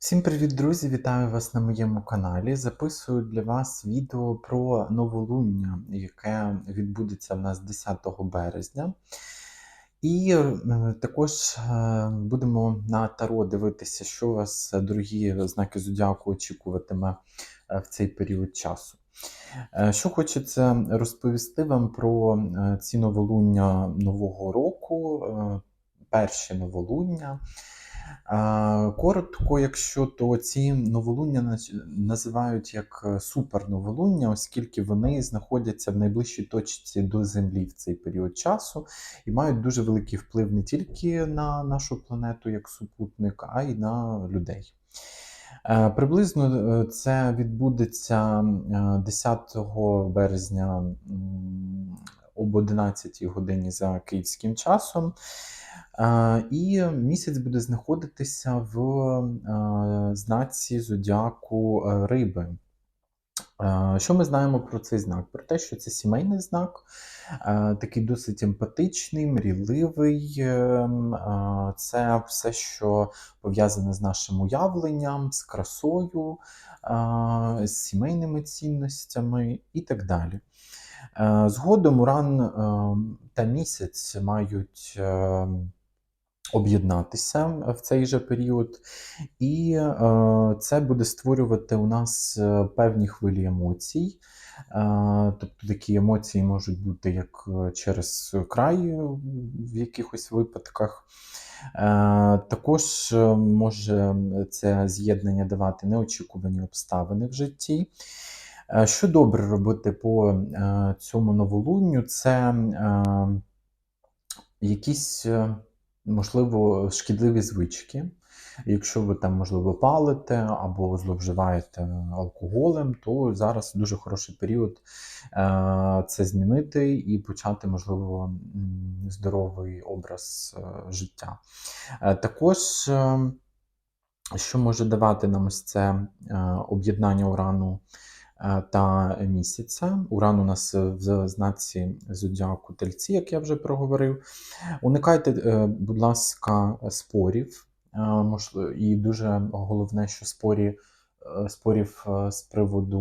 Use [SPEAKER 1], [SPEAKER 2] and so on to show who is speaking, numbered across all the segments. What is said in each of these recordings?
[SPEAKER 1] Всім привіт, друзі! Вітаю вас на моєму каналі. Записую для вас відео про новолуння, яке відбудеться в нас 10 березня. І е, також е, будемо на таро дивитися, що вас, е, дорогі знаки зодіаку, очікуватиме в цей період часу. Що хочеться розповісти вам про ці новолуння нового року, перші новолуння. Коротко, якщо то ці новолуння називають як е, суперноволуння, оскільки вони знаходяться в найближчій точці до Землі в цей період часу і мають дуже великий вплив не тільки на нашу планету як супутник, а й на людей. Е, Приблизно е, це відбудеться е, 10 березня об 11 годині за київським часом. Е, І місяць буде знаходитися в е, знаці зодіаку е, риби. Що ми знаємо про цей знак? Про те, що це сімейний знак, такий досить емпатичний, мрійливий. ем, Це все, що пов'язане з нашим уявленням, з красою, з сімейними цінностями і так далі. Е, Згодом Уран ем, та місяць мають ем, об'єднатися в цей же період, і е, це буде створювати у нас е, певні хвилі емоцій. Е, Тобто такі емоції можуть бути як е, через край е, в якихось випадках. Е, Також е, може це з'єднання давати неочікувані обставини в житті. Е, Що добре робити по е, цьому новолунню, це е, якісь, можливо, шкідливі звички. Якщо ви там, можливо, палите або зловживаєте алкоголем, то зараз дуже хороший період це змінити і почати, можливо, здоровий образ життя. Також, що може давати нам ось це об'єднання урану та місяця. Уран у нас в знаці зодіаку Тельці, як я вже проговорив. Уникайте, е, будь ласка, спорів. Е, І дуже головне, що спорі, е, спорів е, з приводу,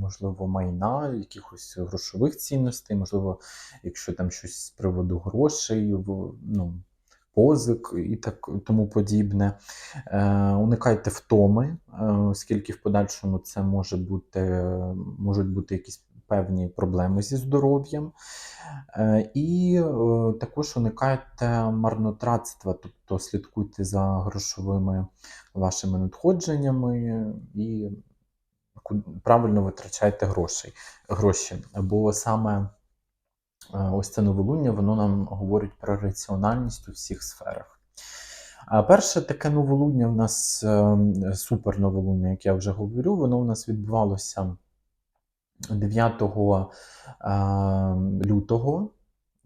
[SPEAKER 1] можливо, майна, якихось грошових цінностей, можливо, якщо там щось з приводу грошей, ну, позик і так тому подібне. Е, Уникайте втоми, е, оскільки в подальшому це може бути, можуть бути якісь певні проблеми зі здоров'ям. Е, І е, також уникайте марнотратства, тобто слідкуйте за грошовими вашими надходженнями і правильно витрачайте грошей, гроші. Бо саме ось це новолуння, воно нам говорить про раціональність у всіх сферах. А перше таке новолуння в нас е, супер новолуння, як я вже говорю, воно у нас відбувалося 9 е, лютого.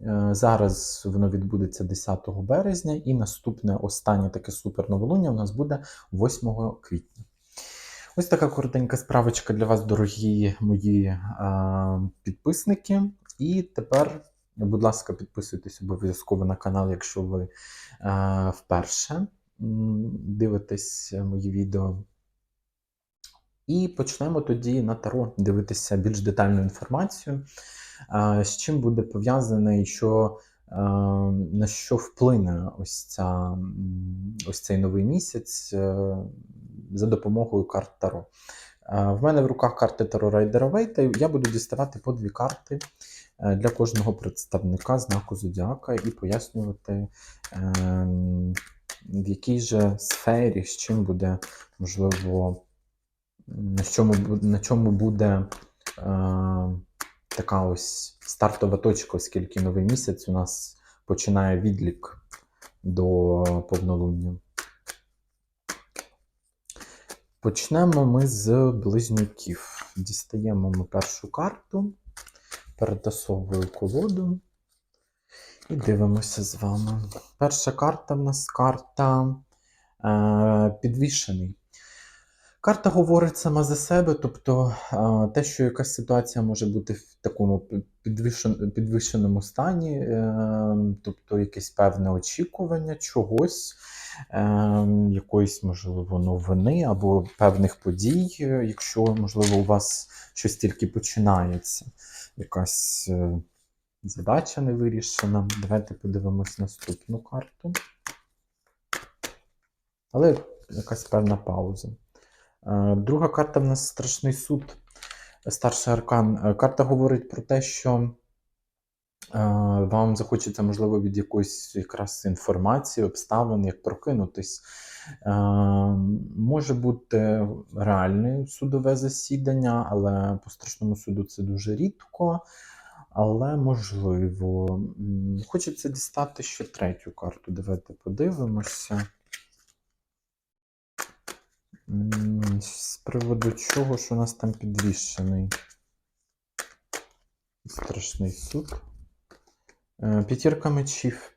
[SPEAKER 1] Е, Зараз воно відбудеться 10 березня, і наступне останнє таке суперноволуння у нас буде 8 квітня. Ось така коротенька справочка для вас, дорогі мої е, підписники. І тепер, будь ласка, підписуйтесь обов'язково на канал, якщо ви е, вперше дивитесь мої відео. І почнемо тоді на Таро дивитися більш детальну інформацію, а, з чим буде пов'язане і що, а, на що вплине ось, ця, ось цей новий місяць е, за допомогою карт Таро. В мене в руках карти Таро Райдера Вейта, я буду діставати по дві карти е, для кожного представника знаку Зодіака і пояснювати, ем, в якій же сфері, з чим буде можливо на чому, на чому буде е, така ось стартова точка, оскільки новий місяць у нас починає відлік до повнолуння. Почнемо ми з близнюків. Дістаємо ми першу карту, перетасовую колоду і дивимося з вами. Перша карта в нас карта е, підвішений. Карта говорить сама за себе, тобто е, те, що якась ситуація може бути в такому підвищеному стані, е, тобто якесь певне очікування чогось, е, якоїсь, можливо, новини або певних подій, якщо, можливо, у вас щось тільки починається, якась е, задача не вирішена. Давайте подивимось наступну карту. Але якась певна пауза. Е, Друга карта в нас страшний суд. Старший аркан. Е, Карта говорить про те, що вам захочеться, можливо, від якоїсь якраз інформації, обставин, як прокинутись. Може бути реальне судове засідання, але по страшному суду це дуже рідко. Але можливо. Хочеться дістати ще третю карту. Давайте подивимося. З приводу чого ж у нас там підвішений страшний суд. Е, П'ятірка мечів.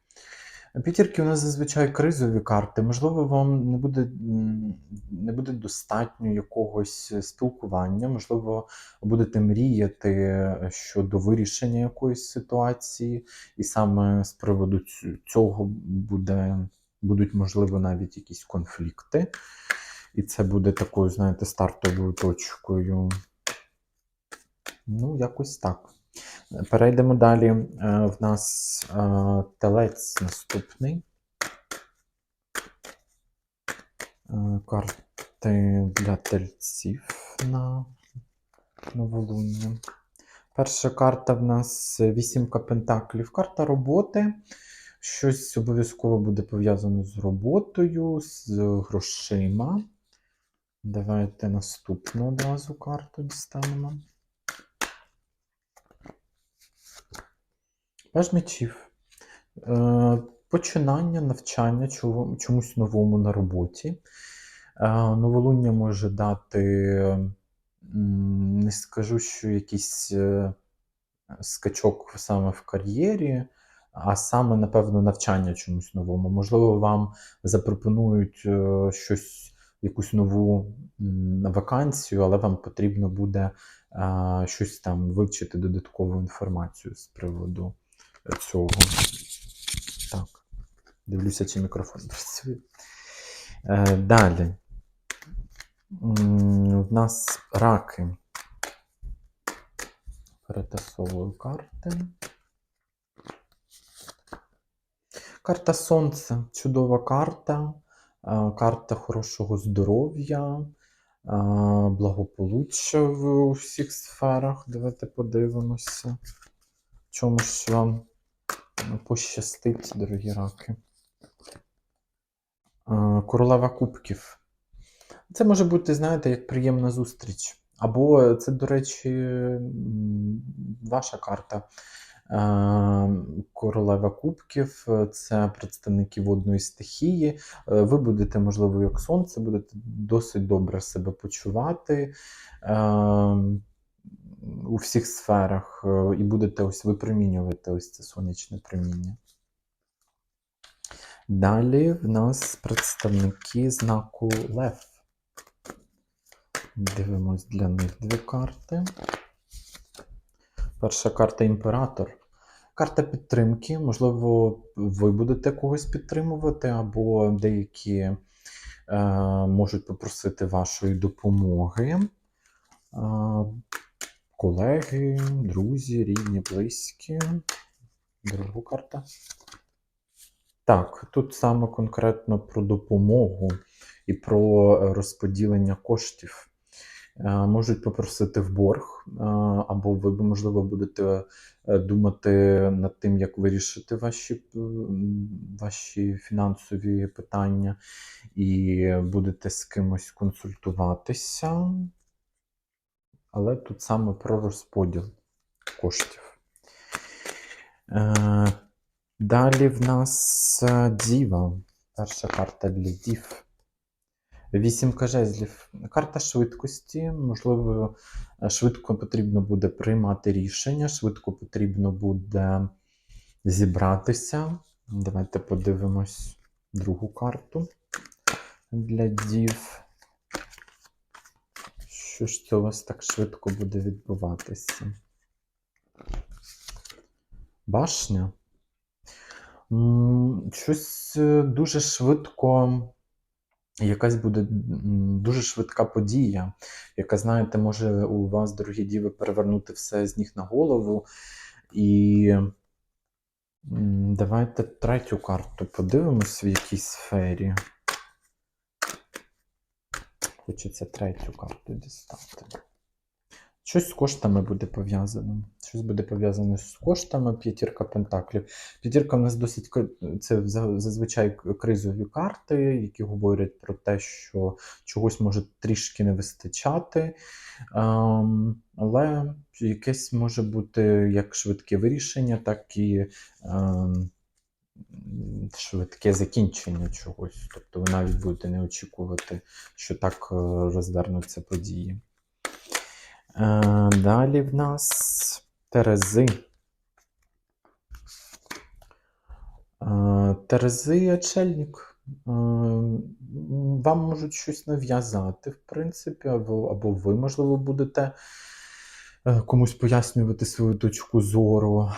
[SPEAKER 1] П'ятірки у нас зазвичай кризові карти. Можливо, вам не буде, не буде достатньо якогось спілкування, можливо, будете мріяти е, щодо вирішення якоїсь ситуації, і саме з приводу цього буде, будуть, можливо, навіть якісь конфлікти. І це буде такою, знаєте, стартовою точкою. Ну, якось так. Перейдемо далі. Е, В нас е, телець наступний. Е, Карти для тельців на новолуння. Перша карта в нас вісімка пентаклів. Карта роботи. Щось обов'язково буде пов'язано з роботою, з грошима. Давайте наступну одразу карту дістанемо. Паж мечів. Е, Починання, навчання чомусь новому на роботі. Е, Новолуння може дати, не скажу, що якийсь е, скачок саме в кар'єрі, а саме, напевно, навчання чомусь новому. Можливо, вам запропонують щось, якусь нову вакансію, але вам потрібно буде щось там вивчити додаткову інформацію з приводу цього. Так. Дивлюся, чи мікрофон працює. Е, далі. В нас раки. Перетасовую карти. Карта Сонця. Чудова карта. Е, Карта хорошого здоров'я, е, благополуччя в усіх сферах. Давайте подивимося. Чому ж вам пощастить, дорогі раки. Королева кубків. Це може бути, знаєте, як приємна зустріч. Або це, до речі, ваша карта. Королева кубків це представники водної стихії. Е, Ви будете, можливо, як сонце, будете досить добре себе почувати е, у всіх сферах, е, і будете ось випромінювати ось це сонячне проміння. Далі в нас представники знаку Лев. Дивимось для них дві карти. Перша карта імператор. Карта підтримки. Можливо, ви будете когось підтримувати, або деякі е, можуть попросити вашої допомоги. Е, колеги, друзі, рідні, близькі. Друга карта. Так, тут саме конкретно про допомогу і про розподілення коштів. Е, Можуть попросити в борг, е, або ви, можливо, будете е, думати над тим, як вирішити ваші, ваші фінансові питання, і будете з кимось консультуватися. Але тут саме про розподіл коштів. Е, Далі в нас е, Діва. Перша карта для дів. Вісімка жезлів. Карта швидкості. Можливо, швидко потрібно буде приймати рішення, швидко потрібно буде зібратися. Давайте подивимось другу карту для дів. Що ж це у вас так швидко буде відбуватися? Башня. Щось е, дуже швидко, якась буде дуже швидка подія, яка, знаєте, може у вас, дорогі діви, перевернути все з ніг на голову. І давайте третю карту подивимось в якій сфері. Хочеться третю карту дістати. Щось з коштами буде пов'язано. Щось буде пов'язано з коштами, п'ятірка пентаклів. П'ятірка в нас досить це зазвичай кризові карти, які говорять про те, що чогось може трішки не вистачати. Ем, але якесь може бути як швидке вирішення, так і ем, швидке закінчення чогось. Тобто ви навіть будете не очікувати, що так е, розвернуться події. Е, Далі в нас Терези. Е, Терези очельник. Е, Вам можуть щось нав'язати, в принципі, або, або ви, можливо, будете комусь пояснювати свою точку зору.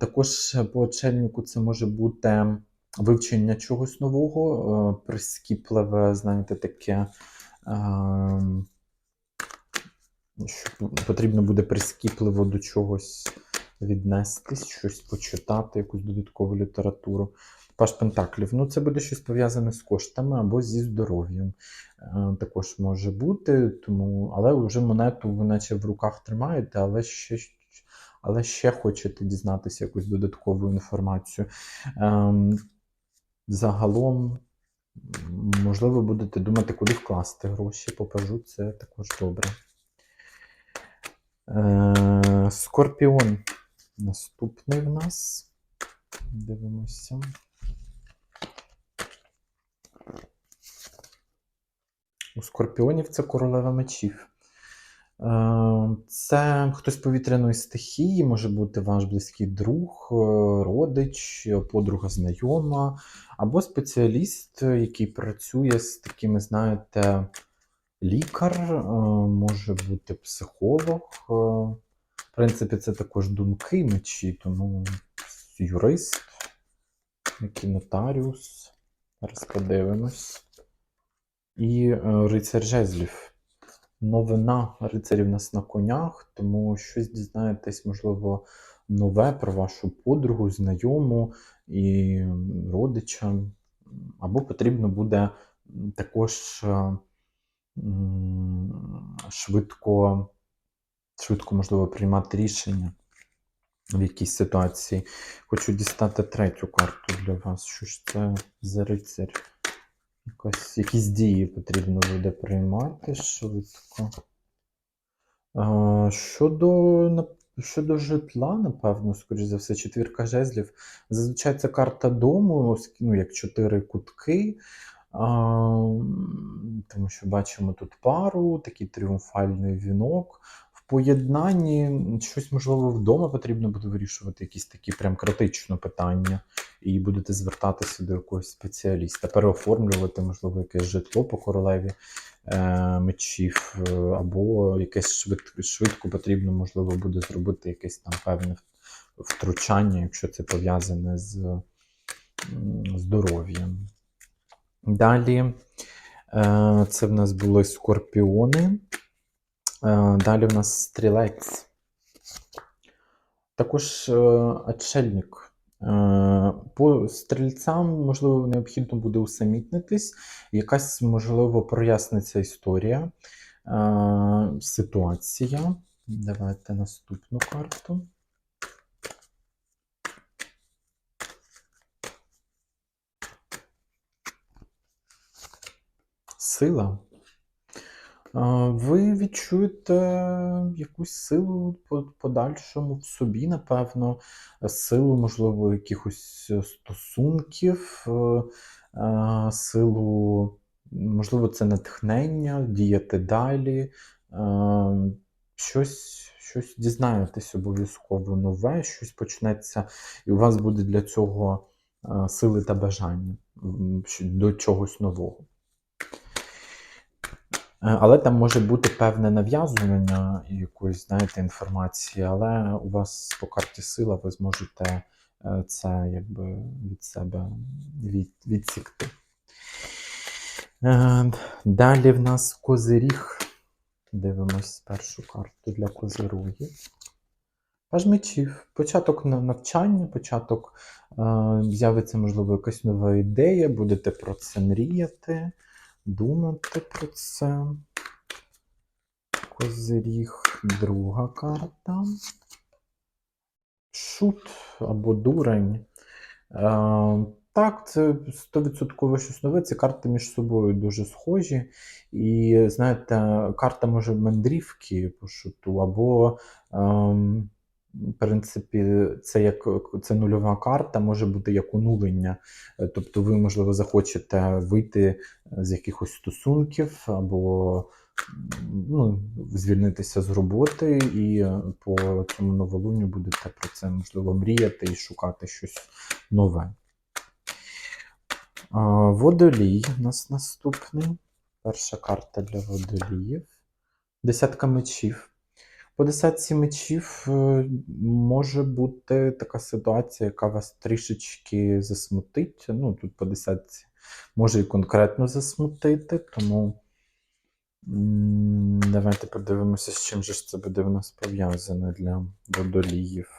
[SPEAKER 1] Також по очельнику це може бути вивчення чогось нового, е, прискіпливе, знаєте, таке. що потрібно буде прискіпливо до чогось віднестись, щось почитати, якусь додаткову літературу. Паш Пентаклів. Ну, це буде щось пов'язане з коштами або зі здоров'ям. Е, також може бути, тому, але вже монету ви наче в руках тримаєте, але ще, але ще хочете дізнатися якусь додаткову інформацію. Ем, загалом, можливо, будете думати, куди вкласти гроші. Покажу, це також добре. Е, Скорпіон наступний в нас. Дивимося. У скорпіонів це королева мечів. Е, Це хтось повітряної стихії, може бути ваш близький друг, е, родич, подруга знайома, або спеціаліст, який працює з такими, знаєте, лікар, е, може бути психолог. В принципі, це також думки мечі, тому юрист, який нотаріус. Зараз подивимось. І е, рицар жезлів. Новина рицарів нас на конях, тому щось дізнаєтесь, можливо, нове про вашу подругу, знайому і родича. Або потрібно буде також е, швидко, швидко, можливо, приймати рішення в якійсь ситуації. Хочу дістати третю карту для вас. Що ж це за рицар? Якось, якісь дії потрібно буде приймати швидко. А, щодо, щодо житла, напевно, скоріш за все, четвірка жезлів. Зазвичай це карта дому, ну, як чотири кутки. А, тому що бачимо тут пару, такий тріумфальний вінок. Поєднанні щось, можливо, вдома потрібно буде вирішувати, якісь такі прям критичні питання, і будете звертатися до якогось спеціаліста, переоформлювати, можливо, якесь житло по королеві е, мечів, е, або якесь швидко, швидко потрібно, можливо, буде зробити якесь там певне втручання, якщо це пов'язане з здоров'ям. Далі е, це в нас були скорпіони. Е, Далі в нас стрілець. Також е, отшельник. Е, По стрільцям, можливо, необхідно буде усамітнитись. Якась, можливо, проясниться історія, ситуація. Давайте наступну карту. Сила. Ви відчуєте якусь силу подальшому в собі, напевно, силу, можливо, якихось е, стосунків, е, силу, можливо, це натхнення, діяти далі. Щось, щось дізнаєтесь обов'язково нове, щось почнеться, і у вас буде для цього сили та бажання до чогось нового. Е, Але там може бути певне нав'язування і якоїсь, знаєте, інформації, але у вас по карті сила ви зможете е, це якби від себе від, відсікти. Е, Далі в нас козиріг. Дивимось першу карту для козирогів. Паж мечів. Початок навчання, початок з'явиться, можливо, якась нова ідея, будете про це мріяти, думати про це. Козиріг, друга карта. Шут або дурень. Е, так, це 100% щось нове. Ці карти між собою дуже схожі. І знаєте, карта може мандрівки по шуту, або, ем, в принципі, це як це нульова карта, може бути як онулення. Е, Тобто ви, можливо, захочете вийти з якихось стосунків, або ну, звільнитися з роботи, і по цьому новолунню будете про це, можливо, мріяти і шукати щось нове. Водолій у нас наступний. Перша карта для водоліїв. Десятка мечів. По десятці мечів е, може бути така ситуація, яка вас трішечки засмутить. Ну, тут по десятці може і конкретно засмутити, тому давайте подивимося, з чим же ж це буде в нас пов'язане для водоліїв.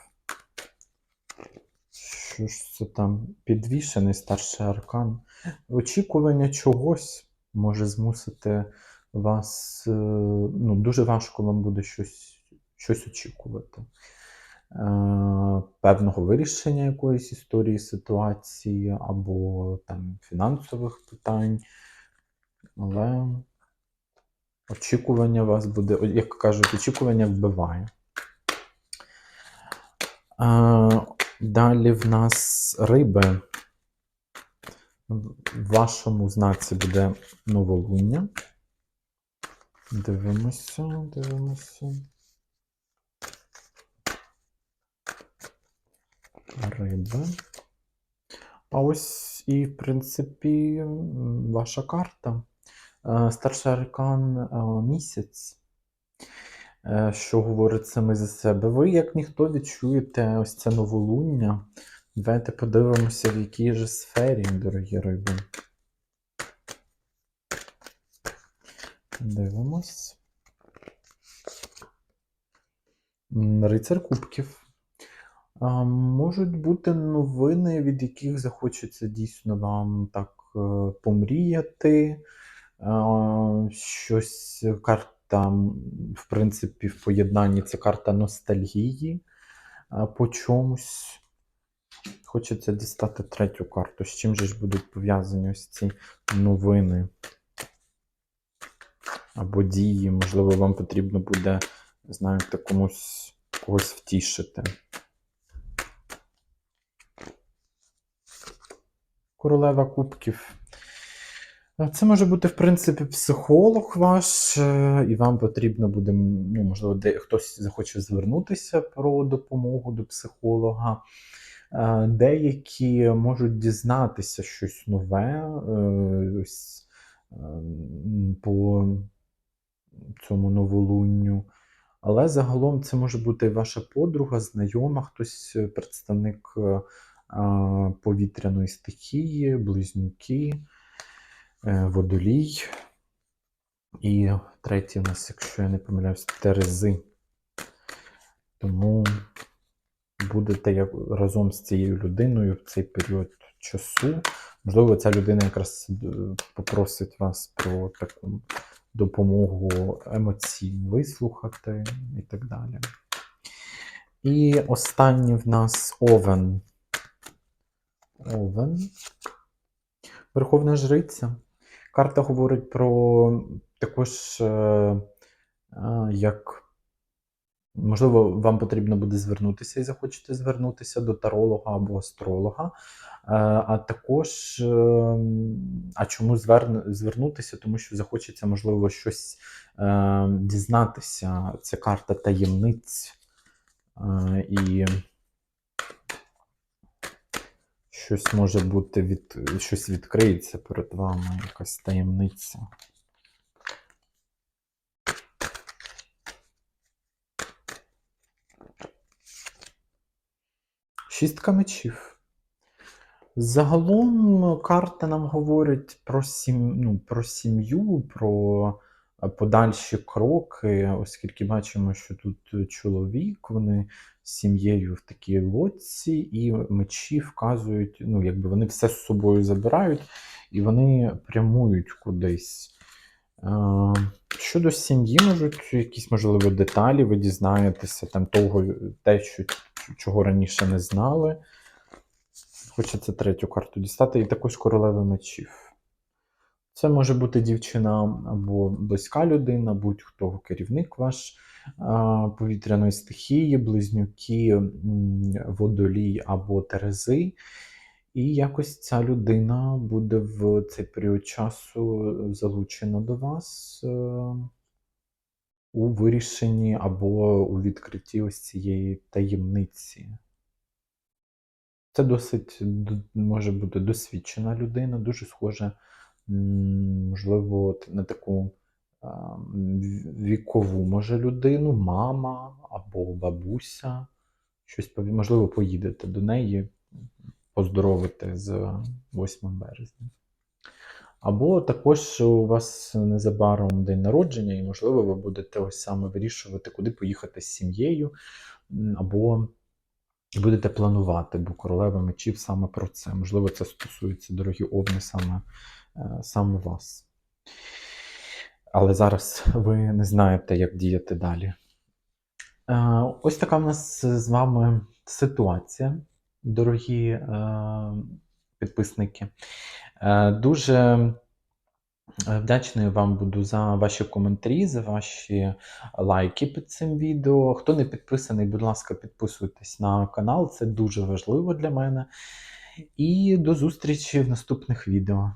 [SPEAKER 1] Що ж це там? Підвішений старший аркан. Очікування чогось може змусити вас. е, Ну, дуже важко вам буде щось, щось очікувати. Е, Певного вирішення якоїсь історії, ситуації або там фінансових питань. Але очікування вас буде, як кажуть, очікування вбиває. Е, Далі в нас риби. В вашому знаці буде новолуння. Дивимося, дивимося. Риби. А ось і, в принципі, ваша карта. Е, Старший аркан е, місяць. Е, Що говорить саме за себе? Ви, як ніхто, відчуєте ось це новолуння. Давайте подивимося, в якій же сфері, дорогі риби. Дивимось. Рицар кубків. Можуть бути новини, від яких захочеться дійсно вам так е, помріяти. Щось карта, в принципі, в поєднанні це карта ностальгії по чомусь. Хочеться дістати третю карту. З чим же ж будуть пов'язані ось ці новини або дії? Можливо, вам потрібно буде, знаєте, комусь когось втішити. Королева кубків. Е, Це може бути, в принципі, психолог ваш, е, і вам потрібно буде, ну, можливо, де хтось захоче звернутися про допомогу до психолога. Е, Деякі можуть дізнатися щось нове ось, е, по цьому новолунню. Але загалом це може бути ваша подруга, знайома, хтось представник повітряної стихії, близнюки, е, водолій. І третій у нас, якщо я не помиляюсь, Терези. Тому будете як, разом з цією людиною в цей період часу. Можливо, ця людина якраз е, попросить вас про таку допомогу емоційно вислухати і так далі. І останній в нас Овен. Овен. Верховна Жриця. Карта говорить про також, е, е, як, можливо, вам потрібно буде звернутися і захочете звернутися до таролога або астролога. Е, А також, а чому зверн- звернутися? Тому що захочеться, можливо, щось дізнатися. Це карта таємниць. І щось може бути від щось відкриється перед вами, якась таємниця. Шістка мечів. Загалом карта нам говорить про, сім, ну, про сім'ю, про подальші кроки, оскільки бачимо, що тут чоловік, вони з сім'єю в такій лодці, і мечі вказують, ну, якби вони все з собою забирають і вони прямують кудись. Щодо сім'ї, можуть якісь, можливо, деталі, ви дізнаєтеся там того, те, що, чого раніше не знали. Хочеться третю карту дістати, і також королева мечів. Це може бути дівчина або близька людина, будь-хто керівник ваш повітряної стихії, близнюки, водолій або терези. І якось ця людина буде в цей період часу залучена до вас е, у вирішенні або у відкритті ось цієї таємниці. Це досить може бути досвідчена людина, дуже схожа, можливо, на таку вікову може людину, мама або бабуся. Щось можливо, поїдете до неї поздоровити з 8 березня. Або також у вас незабаром день народження, і, можливо, ви будете ось саме вирішувати, куди поїхати з сім'єю, або будете планувати, бо королева мечів саме про це. Можливо, це стосується, дорогі овни, саме, саме вас. Але зараз ви не знаєте, як діяти далі. Е, Ось така в нас з вами ситуація, дорогі е, підписники. Е, Дуже е, вдячний вам буду за ваші коментарі, за ваші лайки під цим відео. Хто не підписаний, будь ласка, підписуйтесь на канал, це дуже важливо для мене. І до зустрічі в наступних відео.